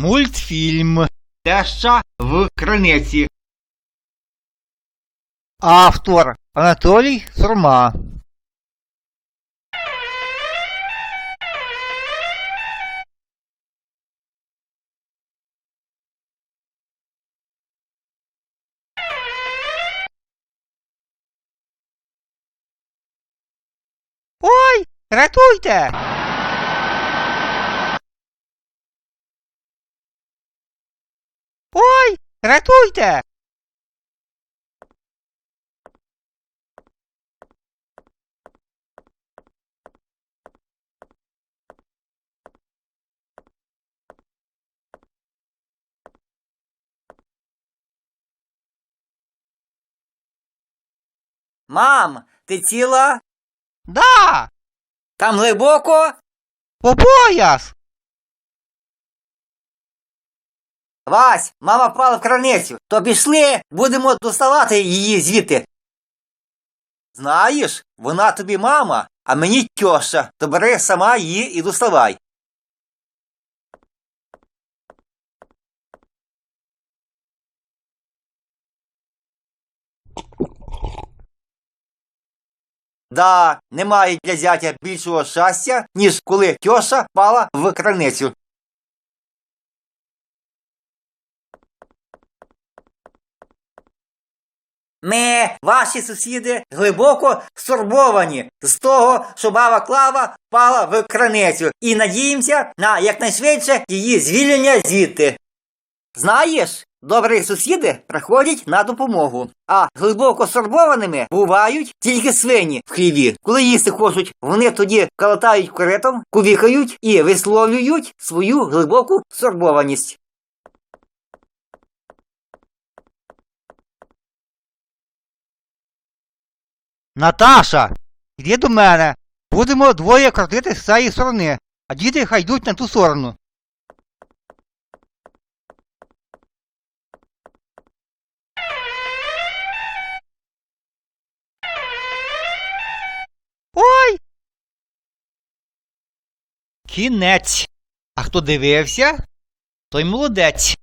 Мультфільм. Теща в криниці. Автор Анатолій Сурма. Ой, рятуйте! Ой, рятуйте! Мам, ти ціла? Да! Там глибоко? По пояс! Вась, мама впала в краницю. То пішли, будемо доставати її звідти. Знаєш, вона тобі мама, а мені тьоща, то бери сама її і доставай. Да, немає для зятя більшого щастя, ніж коли тьоша впала в краницю. Ми, ваші сусіди, глибоко стурбовані з того, що баба Клава впала в краницю і надіємося на якнайшвидше її звільнення звідти. Знаєш, добрі сусіди приходять на допомогу, а глибоко стурбованими бувають тільки свині в хліві. Коли їсти хочуть, вони тоді калатають коритом, кувікають і висловлюють свою глибоку стурбованість. Наташа, йди до мене. Будемо двоє крутити з цієї сторони, а діти хай йдуть на ту сторону. Ой! Кінець. А хто дивився, той молодець.